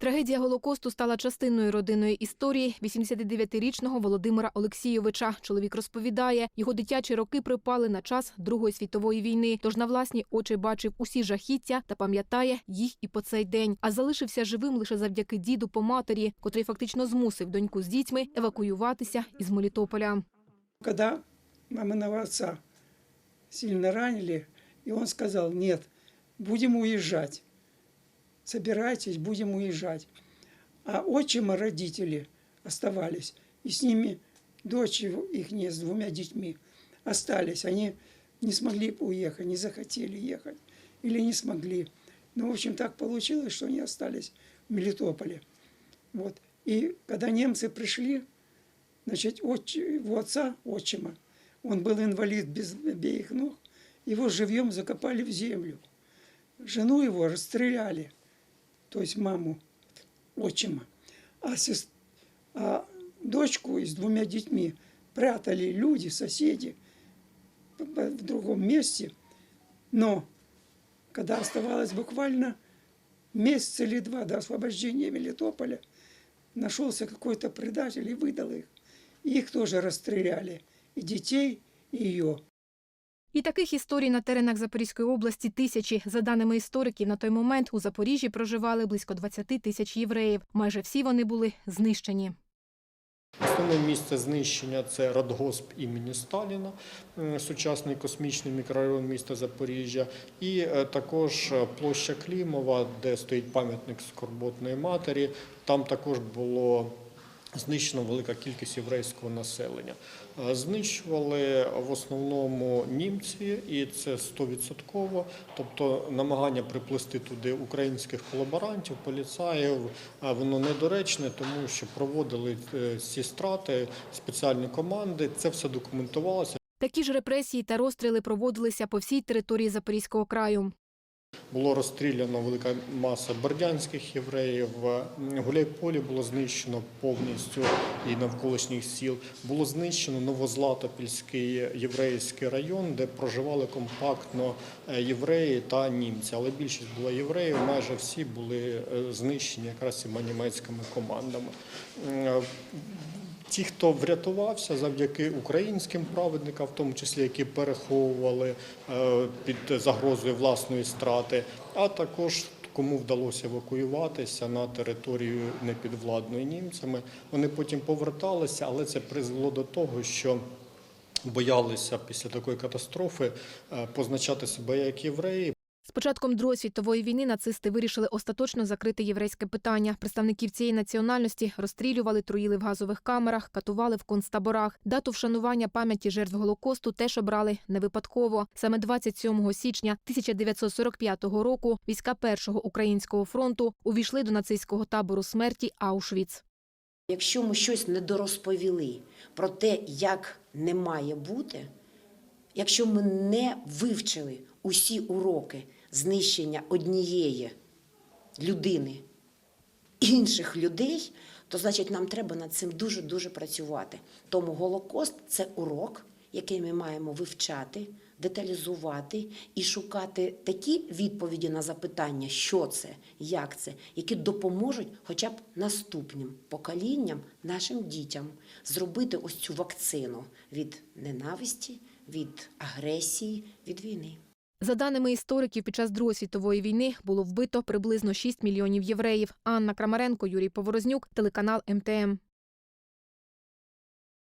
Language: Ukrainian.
Трагедія Голокосту стала частиною родинної історії 89-річного Володимира Олексійовича. Чоловік розповідає, його дитячі роки припали на час Другої світової війни. Тож на власні очі бачив усі жахіття та пам'ятає їх і по цей день. А залишився живим лише завдяки діду по матері, котрий фактично змусив доньку з дітьми евакуюватися із Мелітополя. Когда маминого отца сильно ранили, и он сказал, нет, будем уезжать. Собирайтесь, будем уезжать. А отчима родители оставались, и с ними дочь их с двумя детьми остались. Они не смогли уехать, не захотели ехать или не смогли. Ну, в общем, так получилось, что они остались в Мелитополе. Вот. И когда немцы пришли, Значит, отч- его отца, отчима, он был инвалид без обеих ног, его живьем закопали в землю. Жену его расстреляли, то есть маму отчима. А, сес- а дочку с двумя детьми прятали люди, соседи в другом месте. Но когда оставалось буквально месяц или два до освобождения Мелитополя, нашелся какой-то предатель и выдал их. Их тоже расстреляли. И детей, и ее. І таких історій на теренах Запорізької області тисячі. За даними істориків, на той момент у Запоріжжі проживали близько 20 тисяч євреїв. Майже всі вони були знищені. Основне місце знищення це радгосп імені Сталіна, сучасний космічний мікрорайон міста Запоріжжя, і е, також е, площа Клімова, де стоїть пам'ятник скорботної матері. Там також було знищено велика кількість єврейського населення. Е, Знищували в основному німці, і це стовідсотково. Тобто намагання приплести туди українських колаборантів, поліцаїв, е, воно недоречне, тому що проводили е, ці страти спеціальні команди. Це все документувалося. Такі ж репресії та розстріли проводилися по всій території Запорізького краю. Було розстріляно велика маса бердянських євреїв. Гуляйполі було знищено повністю і навколишніх сіл. Було знищено Новозлатопільський єврейський район, де проживали компактно е, євреї та німці. Але більшість була євреїв, майже всі були е, знищені якраз цими німецькими командами. Ті, хто врятувався завдяки українським праведникам, в тому числі які переховували е, під загрозою власної страти, а також кому вдалося евакуюватися на територію непідвладної німцями. Вони потім поверталися, але це призвело до того, що боялися після такої катастрофи е, позначати себе як євреї. З початком Другої світової війни нацисти вирішили остаточно закрити єврейське питання. Представників цієї національності розстрілювали, труїли в газових камерах, катували в концтаборах. Дату вшанування пам'яті жертв Голокосту теж обрали не випадково. Саме 27 січня 1945 року війська Першого українського фронту увійшли до нацистського табору смерті Аушвіц. Якщо ми щось недорозповіли про те, як не має бути, якщо ми не вивчили усі уроки знищення однієї людини інших людей, то значить нам треба над цим дуже дуже працювати. Тому Голокост це урок, який ми маємо вивчати, деталізувати і шукати такі відповіді на запитання, що це, як це, які допоможуть хоча б наступним поколінням, нашим дітям зробити ось цю вакцину від ненависті, від агресії, від війни. За даними істориків, під час Другої світової війни було вбито приблизно 6 мільйонів євреїв. Анна Крамаренко, Юрій Поворознюк, телеканал МТМ.